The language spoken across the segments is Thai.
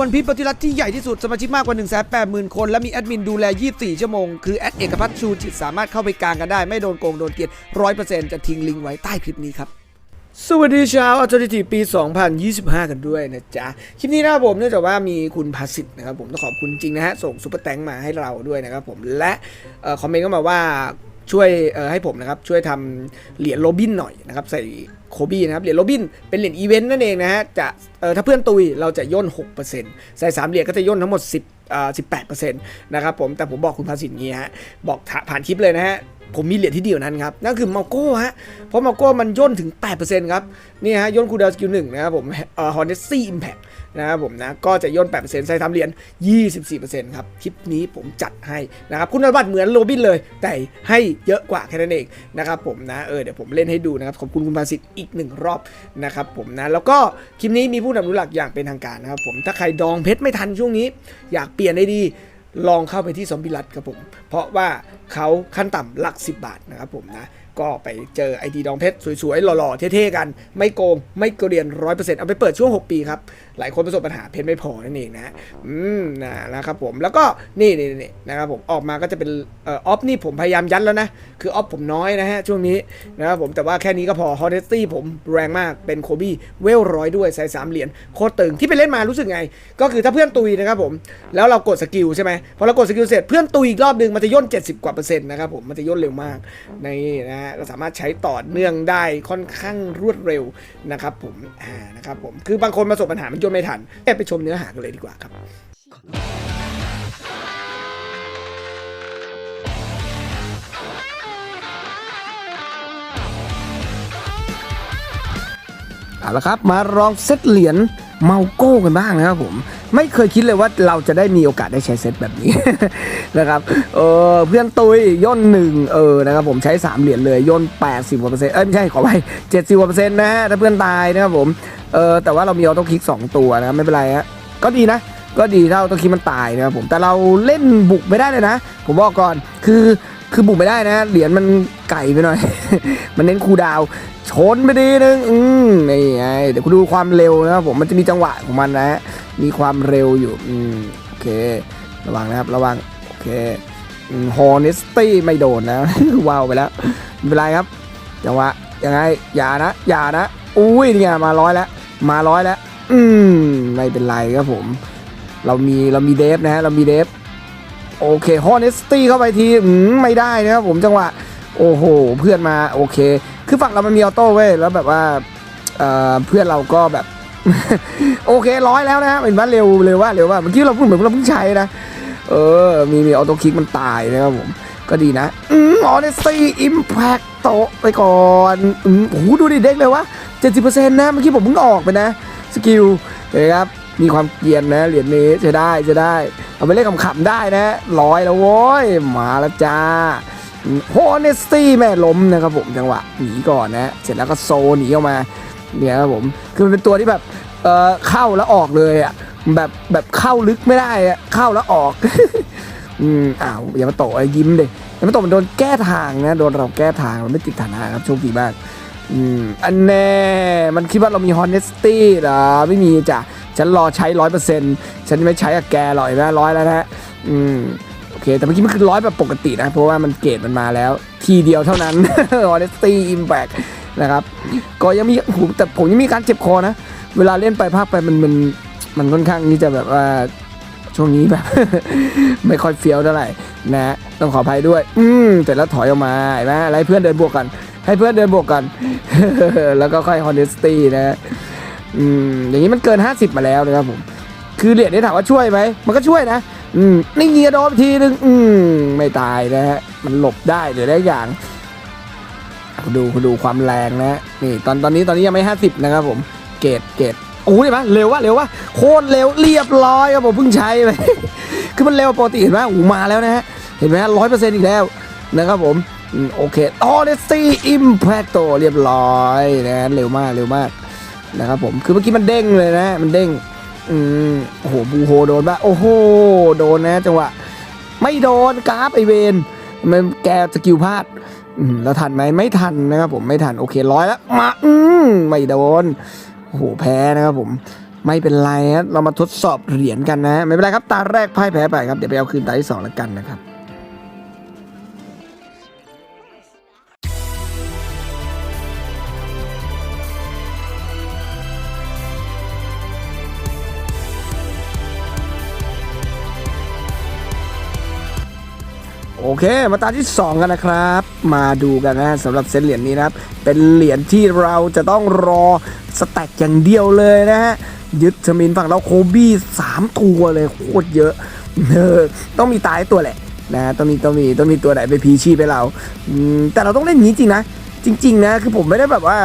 วันพีปฏิรัติที่ใหญ่ที่สุดสมาชิกมากกว่า1 8 0 0 0 0คน และมีแอดมินดูแล 24 ชั่วโมง คือแอดเอกพัฒน์ชูจิตสามารถเข้าไปกลางกันได้ ไม่โดนโกงโดนเกลียด100%จะทิ้งลิงก์ไว้ใต้คลิปนี้ครับสวัสดีชาวอัลติทีปี 2025 กันด้วยนะจ๊ะ คลิปนี้นะครับผมเนื่องจากว่ามีคุณภาสิทธิ์นะครับผมต้องขอบคุณจริงนะฮะ ส่งซุปเปอร์แตงมาให้เราด้วยนะครับผมและออคอมเมนต์ก็มาว่า ช่วยให้ผมนะครับช่วยทำเหรียญโรบินหน่อยนะครับใส่โคบี้นะครับเหรียญโรบินเป็นเหรียญอีเวนต์นั่นเองนะฮะจะถ้าเพื่อนตุยเราจะย่น 6%ใส่3เหรียญก็จะย่นทั้งหมด 10อ่า18%นะครับผมแต่ผมบอกคุณภาสิทธิ์งี้ฮะบอกผ่านคลิปเลยนะฮะผมมีเหรียญที่ดีกว่านั้นครับ นั่นคือมาโก้ฮะ เพราะมาโก้มันย่นถึง 8%ครับ นี่ฮะย่นคูดาวสกิลหนึ่งนะครับผมเอ่อฮอนเนสซี่อิมแพค นะครับผมนะก็จะย่น 8%ใส่ทำเหรียญ24%ครับคลิปนี้ผมจัดให้นะครับคุณสมบัติเหมือนโรบินเลย แต่ให้เยอะกว่าแค่นั้นเองนะครับผมนะเออเดี๋ยวผมเล่นให้ดูนะครับขอบคุณคุณภาสิทธิ์อีกหนึ่งรอบนะครับผมนะแล้วก็คลิปนี้มีผู้นำรู้หลักอย่างเป็นทางการนะครับผมถ้าใครดองเพชรไม่ทันช่วงนี้ อยากเปลี่ยนได้ดีลองเข้าไปที่ซอมบี้รัดครับผม เพราะว่าเขาขั้นต่ำหลัก 10 บาทนะครับผมนะ ก็ไปเจอไอดีดองเพชรสวยๆ หล่อๆ เท่ๆ กัน ไม่โกง ไม่เกลียนร้อยเปอร์เซ็นต์เอาไปเปิดช่วง 6 ปีครับ หลายคนประสบปัญหาเพชรไม่พอนั่นเองนะ อืมนะนะครับผม แล้วก็นี่นี่นี่นะครับผม ออกมาก็จะเป็นเอ่อออฟนี่ผมพยายามยัดแล้วนะ คือออฟผมน้อยนะฮะ ช่วงนี้นะครับผม แต่ว่าแค่นี้ก็พอฮอนเนสตี้ผมแรงมาก เป็นโคบี้เวลร้อยด้วย ใส่สามเหรียญโคตรตึง ที่ไปเล่นมารู้สึกไง ก็คือถ้าเพื่อนตุยนะครับผม แล้วเรากดสกิลใช่ไหมพอเรากดสกิลเสร็จเพื่อนตุยอีกรอบหนึ่งมันจะย่น 70กว่าเปอร์เซ็นต์นะครับผม มันจะย่นเร็วมากนี่นะฮะเราสามารถใช้ต่อเนื่องได้ค่อนข้างรวดเร็วนะครับผมอ่านะครับผมคือบางคนประสบปัญหามันย่นไม่ทันแอบไปชมเนื้อหากันเลยดีกว่าครับเอาละครับ มาลองเซตเหรียญเมาโก้กันบ้างนะครับผม ไม่เคยคิดเลยว่าเราจะได้มีโอกาสได้ใช้เซตแบบนี้ นะครับเออเพื่อนตุยย่นหนึ่งเออนะครับผมใช้ 3 เหรียญเลยย่น 80กว่าเปอร์เซ็นต์เอ้ยไม่ใช่ขอไป70กว่าเปอร์เซ็นต์นะฮะถ้าเพื่อนตายนะครับผมเออแต่ว่าเรามีออโต้คลิก 2 ตัวนะไม่เป็นไรฮะก็ดีนะ ก็ดีถ้าออโต้คลิกมันตายนะครับผมแต่เราเล่นบุกไม่ได้เลยนะ ผมบอกก่อนคือคือบุกไม่ได้นะ เหรียญมันไก่ไปหน่อย มันเน้นคูดาว ชนไปดีนึงอืมนี่ไงเดี๋ยวคุณดูความเร็วนะครับผมมันจะมีจังหวะของมันนะฮะมีความเร็วอยู่อืมโอเค ระวังนะครับระวังโอเคฮอร์เนสตี้ไม่โดนนะว้าวไปแล้วไม่เป็นไรครับจังหวะยังไงอย่านะอย่านะ อุ้ยเนี่ยมาร้อยแล้ว มาร้อยแล้ว อืมไม่เป็นไรครับผม เรามีเรามีเดฟนะฮะเรามีเดฟโอเคฮอเนสตี้เข้าไปทีอืมไม่ได้นะครับผมจังหวะโอ้โห เพื่อนมาโอเค คือฝั่งเรามันมีออโต้เว้ยแล้วแบบว่าเอ่อเพื่อนเราก็แบบ โอเคร้อยแล้วนะเป็นว่าเร็วเร็วว่าเร็วว่าเมื่อกี้เราพูดเหมือนเราเพิ่งใช้นะเออ มีมีออโต้คลิกมันตายนะครับผมก็ดีนะอืมออเนสตี้อิมแพคโตไปก่อนอืมโอ้โหดูดิเด็กเลยวะ70%นะเมื่อกี้ผมเพิ่งออกไปนะสกิลเห็นไหมครับ มีความเกียนนะเหรียญนี้จะได้จะได้ เอาไปเล่นขำๆได้นะร้อยแล้วโว้ยมาแล้วจ้าโฮเนสตี้แม่ล้มนะครับผมจังหวะหนีก่อนนะ เสร็จแล้วก็โซหนีออกมาเนี่ยครับผมคือมันเป็นตัวที่แบบเออเข้าแล้วออกเลยอะแบบแบบเข้าลึกไม่ได้อะเข้าแล้วออกอืมอ้าวอย่ามาโตะไอ้ยิ้มเด็อย่ามาโตะมันโดนแก้ทางนะโดนเราแก้ทางมันไม่ติดฐานะครับโชคดีมากอืมอันแน่มันคิดว่าเรามีฮอนเนสตี้เหรอไม่มีจ้ะ ฉันรอใช้ร้อยเปอร์เซ็นต์ฉันไม่ใช้กับแกหรอกนไหมร้อยแล้วนะฮะอืมโอเค แต่เมื่อกี้มันคือร้อยแบบปกตินะ เพราะว่ามันเกรดมันมาแล้ว ทีเดียวเท่านั้น Honesty Impact นะครับ ก็ยังมีโอ้โหแต่ผมยังมีการเจ็บคอนะ เวลาเล่นไปภาคไปมันมันมันค่อนข้างที่จะแบบว่าช่วงนี้แบบ ไม่ค่อยเฟี้ยวเท่าไหร่นะต้องขออภัยด้วย อืมแต่แล้วถอยออกมาเห็นไหมอะไรเพื่อนเดินบวกกัน ให้เพื่อนเดินบวกกัน แล้วก็ค่อย Honesty นะ อืมอย่างนี้มันเกิน 50 มาแล้วนะครับผม คือเหรียญนี้ถามว่าช่วยไหม มันก็ช่วยนะ อืมนี่เงียโดนไปทีนึงอืมไม่ตายนะฮะ มันหลบได้หรือได้อย่าง ดูดูความแรงนะนี่ตอนตอนนี้ตอนนี้ยังไม่ห้าสิบนะครับผม เกรดเกรดโอ้ยเห็นไหมเร็ววะเร็ววะโคตรเร็วเรียบร้อยครับผมเพิ่งใช้ไปคือมันเร็วปกติเห็นไหมอูมาแล้วนะฮะ เห็นไหมร้อยเปอร์เซ็นต์อีกแล้วนะครับผมอืมโอเคออเดซี่อิมแพคโตเรียบร้อยนะเร็วมากเร็วมาก นะครับผมคือเมื่อกี้มันเด้งเลยนะ มันเด้งอืมโอ้โหบูโฮโดนปะโอ้โหโดนนะจังหวะไม่โดนกราฟไอเวนมันแกสกิลพลาดอืมแล้วทันไหมไม่ทันนะครับผมไม่ทันโอเคร้อยแล้วมาอืมไม่โดนโอ้โหแพ้นะครับผมไม่เป็นไรฮะเรามาทดสอบเหรียญกันนะ ไม่เป็นไรครับตาแรกพ่ายแพ้ไปครับเดี๋ยวไปเอาคืนตาที่สองแล้วกันนะครับ อเค มาตาที่ 2 กันนะครับ มาดูกันนะสำหรับเซตเหรียญนี้นะครับ เป็นเหรียญที่เราจะต้องรอสแต็กอย่างเดียวเลยนะฮะ ยึดชมินฝั่งเราโคบี้สามตัวเลยโคตรเยอะเออต้องมีตายตัวแหละนะต้องมีต้องมีต้องมีตัวไหนไปพีชีพไปเราแต่เราต้องเล่นนี้จริงนะ จริง ๆ นะ คือผมไม่ได้แบบว่า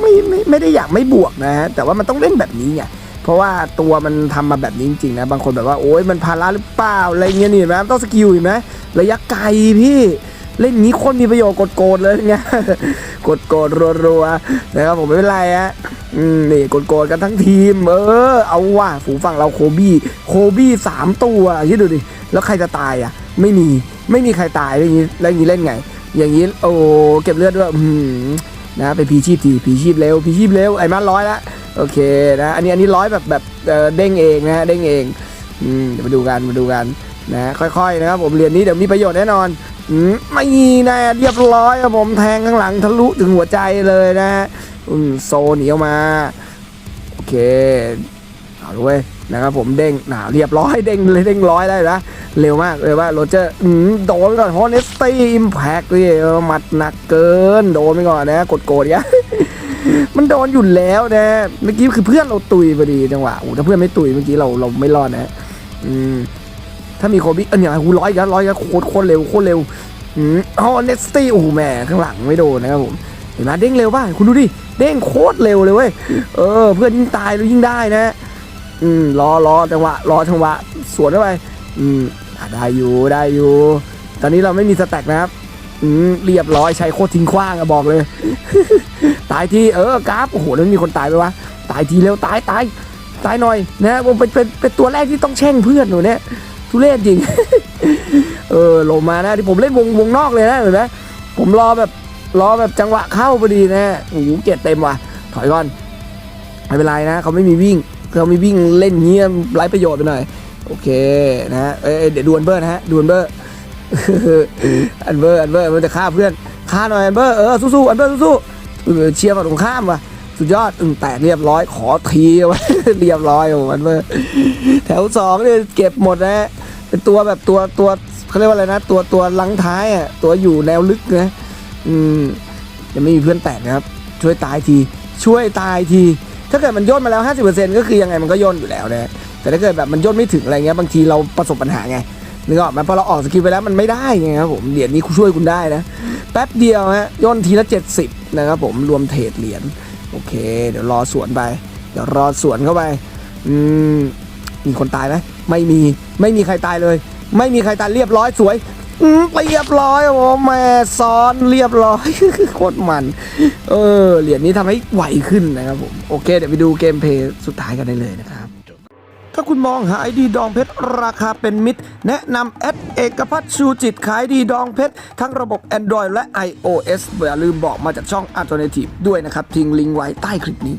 ไม่ไม่ไม่ได้อยากไม่บวกนะฮะแต่ว่ามันต้องเล่นแบบนี้ไงเพราะว่าตัวมันทำมาแบบนี้จริงๆนะบางคนแบบว่าโอ๊ยมันพาราหรือเปล่าอะไรเงี้ยนี่เห็นไหมต้องสกิลเห็นไหม ระยะไกลพี่เล่นงี้คนมีประโยชน์กดโกดเลยเงี้ยกดโกดรัวๆนะครับผมไม่เป็นไรฮะอืมนี่กดโกดกันทั้งทีม เออ เอาว่ะฝูงฝั่งเราโคบี้โคบี้สามตัวคิดดูดิแล้วใครจะตายอะ ไม่มีไม่มีใครตายแล้วอย่างนี้แล้วอย่างนี้เล่นไง อย่างนี้โอ้เก็บเลือดด้วยนะไปพีชีพทีพีชีพเร็วพีชีพเร็วไอ้มันร้อยละโอเคนะอันนี้อันนี้ร้อยแบบแบบเด้งเองนะฮะเด้งเองอืมเดี๋ยวมาดูกันมาดูกัน นะค่อยๆนะครับผมเรียนนี้เดี๋ยวมีประโยชน์แน่นอนอืมไม่นะเรียบร้อยครับผมแทงข้างหลังทะลุถึงหัวใจเลยนะอืมโซหนีออกมาโอเคเอาด้วยนะครับผมเด้งหนาเรียบร้อยเด้งเลยเด้งร้อยได้นะเร็วมากเลยว่าโรเจอร์อืมโดนไปก่อนฮอนเนสตี้อิมแพคเลยหมัดหนักเกิน โดนไปก่อนนะกดโกรธยะมันโดนอยู่แล้วนะเมื่อกี้คือเพื่อนเราตุยพอดีจังหวะโอ้ถ้าเพื่อนไม่ตุยเมื่อกี้เราเราไม่รอดนะ อืม ถ้ามีโคบิเออเนี่ยหูร้อยกันร้อยกันโคตรโคตรเร็วโคตรเร็วอืมฮอนเนสตี้โอ้โหแม่ข้างหลังไม่โดนนะครับผมเห็นไหมเด้งเร็วป่ะคุณดูดิเด้งโคตรเร็วเลยเว้ยเออ เพื่อนยิ่งตายเรายิ่งได้นะอืมรอรอจังหวะรอจังหวะสวนเข้าไปอืมได้อยู่ได้อยู่ ตอนนี้เราไม่มีสแต็กนะครับอืมเรียบร้อยใช้โคตรทิ้งขว้างอะบอกเลย ตายทีเออกราฟโอ้โหแล้วมีคนตายไปวะตายทีเร็วตายตายตายหน่อยนะผมเป็นเป็นเป็นตัวแรกที่ต้องแช่งเพื่อนหนูเนี่ย ทุเรศจริง เออลงมานะที่ผมเล่นวงวงนอกเลยนะเห็นไหมผมรอแบบรอแบบจังหวะเข้าพอดีนะโอ้โหเกียรเต็มว่ะ ถอยก่อนไม่เป็นไรนะเขาไม่มีวิ่งเขาไม่วิ่งเล่นเงี้ยไร้ประโยชน์ไปหน่อยโอเคนะเอ้เอเดี๋ยวดวลเบอร์นะฮะดวลเบอร์อันเบอร์อันเบอร์มันจะฆ่าเพื่อนฆ่าหน่อยอันเบอร์เออสู้ๆอันเบอร์สู้ๆเชียร์ฝั่งตรงข้ามว่ะสุดยอดอึงแตกเรียบร้อยขอทีไว้เรียบร้อยโอ้อันเบอร์แถวสองเนี่ยเก็บหมดนะฮะ เป็นตัวแบบตัวตัวเขาเรียกว่าอะไรนะ ตัวตัวลังท้ายอะตัวอยู่แนวลึกนะอืมยังไม่มีเพื่อนแตกนะครับ ช่วยตายทีช่วยตายที ถ้าเกิดมันย่นมาแล้ว 50%ก็คือยังไงมันก็ย่นอยู่แล้วนะแต่ถ้าเกิดแบบมันย่นไม่ถึงอะไรเงี้ยบางทีเราประสบปัญหาไงนึกออกไหมพอเราออกสกิลไปแล้วมันไม่ได้ไงครับผมเหรียญนี้ช่วยคุณได้นะแป๊บเดียวฮะย่นทีละ 70 นะครับผมรวมเทรดเหรียญโอเค เดี๋ยวรอสวนไป เดี๋ยวรอสวนเข้าไป อืม มีคนตายไหมไม่มี ไม่มีใครตายเลย ไม่มีใครตายเรียบร้อยสวยอืมเรียบร้อยโอ้แม่ซ้อนเรียบร้อยโคตรมัน เออเหรียญนี้ทำให้ไหวขึ้นนะครับผมโอเคเดี๋ยวไปดูเกมเพลย์สุดท้ายกันได้เลยนะครับ ถ้าคุณมองหาไอดีดองเพชร ราคาเป็นมิตร แนะนำแอดเอกพัฒน์ชูจิตขายดีดองเพชร ทั้งระบบ Android และ iOS อย่าลืมบอกมาจากช่อง Alternative ด้วยนะครับ ทิ้งลิงก์ไว้ใต้คลิปนี้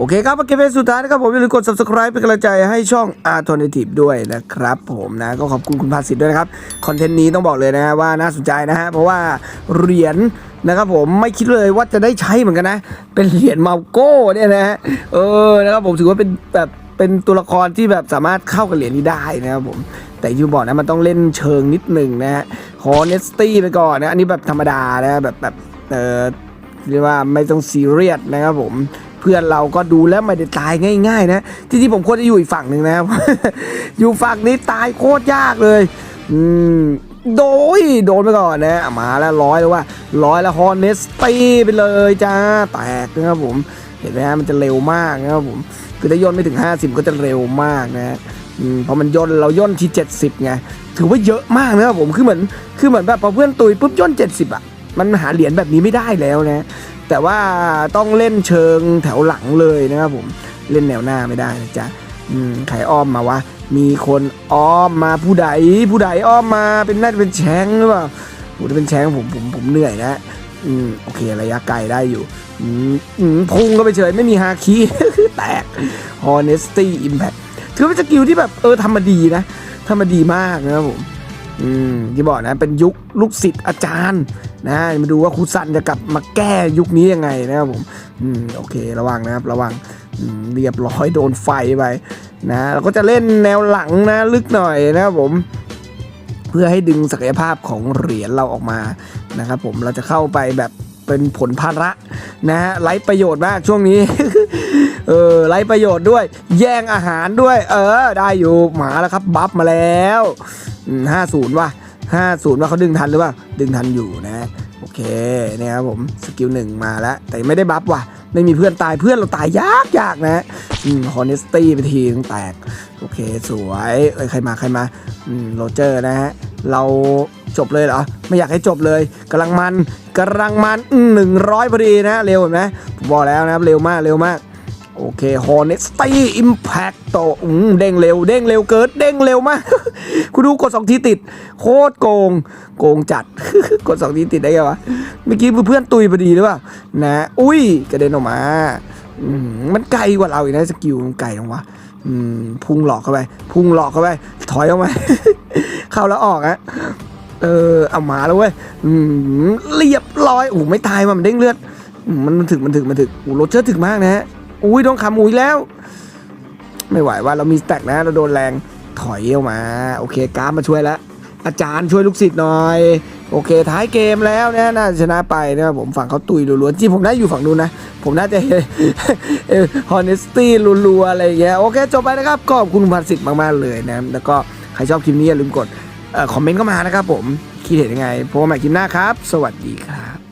โอเคครับมาเกมเพลย์สุดท้ายนะครับผมอย่าลืมกด subscribe เป็นกำลังใจให้ช่อง Alternative ด้วยนะครับผมนะก็ขอบคุณคุณภาสิทธิ์ด้วยนะครับคอนเทนต์นี้ต้องบอกเลยนะฮะว่าน่าสนใจนะฮะเพราะว่าเหรียญนะครับผมไม่คิดเลยว่าจะได้ใช้เหมือนกันนะ เป็นเหรียญเมาโก้เนี่ยนะฮะเออนะครับผมถือว่าเป็นแบบเป็นตัวละครที่แบบสามารถเข้ากับเหรียญนี้ได้นะครับผมแต่ยูบอกนะมันต้องเล่นเชิงนิดหนึ่งนะฮะขอเนสตี้ไปก่อนนะอันนี้แบบธรรมดานะแบบแบบเออเรียกว่าไม่ต้องซีเรียสนะครับผม เพื่อนเราก็ดูแล้วไม่ได้ตายง่ายๆ นะที่ที่ผมควรจะอยู่อีกฝั่งหนึ่งนะครับ อยู่ฝั่งนี้ตายโคตรยากเลย อืมโดยโดนไปก่อนนะมาแล้วร้อยแล้วว่าร้อยแล้วฮอนเนสตีไปเลยจ้าแตกนะครับผมเห็นไหมฮะมันจะเร็วมากนะครับผมคือถ้าย่นไม่ถึง 50 ก็จะเร็วมากนะอืมพอมันย่นเราย่นที่ 70ไงถือว่าเยอะมากนะครับผมคือเหมือนคือเหมือนแบบพอเพื่อนตุยปุ๊บย่น 70อะ มันหาเหรียญแบบนี้ไม่ได้แล้วนะ แต่ว่าต้องเล่นเชิงแถวหลังเลยนะครับผมเล่นแนวหน้าไม่ได้นะจ๊ะอืมใครอ้อมมาวะมีคนอ้อมมาผู้ใดผู้ใดอ้อมมาเป็นน่าจะเป็นแชงหรือเปล่าโหถ้าเป็นแชงผมผมผมเหนื่อยนะอืมโอเคระยะไกลได้อยู่อืมพุ่งก็ไปเฉยไม่มีฮาคีแตก Honesty Impact ถือว่าเป็นสกิลที่แบบเออทำมาดีนะทำมาดีมากนะครับผม อืมที่บอกนะเป็นยุคลูกศิษย์อาจารย์ นะมาดูว่าครูซันจะกลับมาแก้ยุคนี้ยังไงนะครับผมอืมโอเคระวังนะครับระวังเรียบร้อยโดนไฟไปนะเราก็จะเล่นแนวหลังนะลึกหน่อยนะครับผม เพื่อให้ดึงศักยภาพของเหรียญเราออกมานะครับผมเราจะเข้าไปแบบเป็นผลภาระนะฮะไร้ประโยชน์มากช่วงนี้ เออไร้ประโยชน์ด้วย แย่งอาหารด้วย เออ ได้อยู่หมาแล้วครับ บัฟมาแล้วห้าศูนย์ว่ะ ห้าศูนย์ว่าเขาดึงทันหรือเปล่า ดึงทันอยู่นะ โอเคเนี่ยครับผมสกิลหนึ่งมาแล้ว แต่ไม่ได้บัฟว่ะ ไม่มีเพื่อนตายเพื่อนเราตายยากยากนะอืมฮอนิสตี้ไปทีนึงแตก โอเคสวยเอ้ยใครมาใครมาอืมโรเจอร์นะฮะ เราจบเลยเหรอ ไม่อยากให้จบเลยกำลังมันกำลังมันหนึ่งร้อยพอดีนะ เร็วเห็นไหมผมบอกแล้วนะครับเร็วมากเร็วมาก โอเค Honesty Impact โตอืมเด้งเร็ว เด้งเร็วเกิด เด้งเร็วมาก คุณดูกดสองทีติด โคตรโกง โกงจัด กดสองทีติดได้ไงวะ เมื่อกี้เพื่อนตุยพอดีหรือเปล่า นะ อุ้ย กระเด็นออกมาอมมันไกลกว่าเราอีกนะสกิลมันไกลจังวะพุ่งหลอกเข้าไป พุ่งหลอกเข้าไป ถอยออกมา เข้าแล้วออกอะเออ เอามาแล้วเว้ยเรียบร้อย โอ้โหไม่ตายมันเด้งเลือด มันมันถึกมันถึกมันถึกโอ้โหโรเจอร์ถึกมากนะฮะ อุ้ยโดนขาหมูอีกแล้ว ไม่ไหวว่าเรามีสแต็กนะ เราโดนแรงถอยออกมา โอเคกราฟมาช่วยแล้ว อาจารย์ช่วยลูกศิษย์หน่อย โอเค ท้ายเกมแล้วนะน่าชนะไปนะผมฝั่งเขาตุยล้วนๆที่ผมได้อยู่ฝั่งนู้นนะ ผมน่าจะเออ honesty รัวๆอะไรอย่างเงี้ยโอเค จบไปนะครับขอบคุณพันสิทธิ์มากๆเลยนะ แล้วก็ใครชอบคลิปนี้อย่าลืมกดคอมเมนต์เข้ามานะครับผมคิดเห็นยังไงพบกันใหม่คลิปหน้าครับ สวัสดีครับ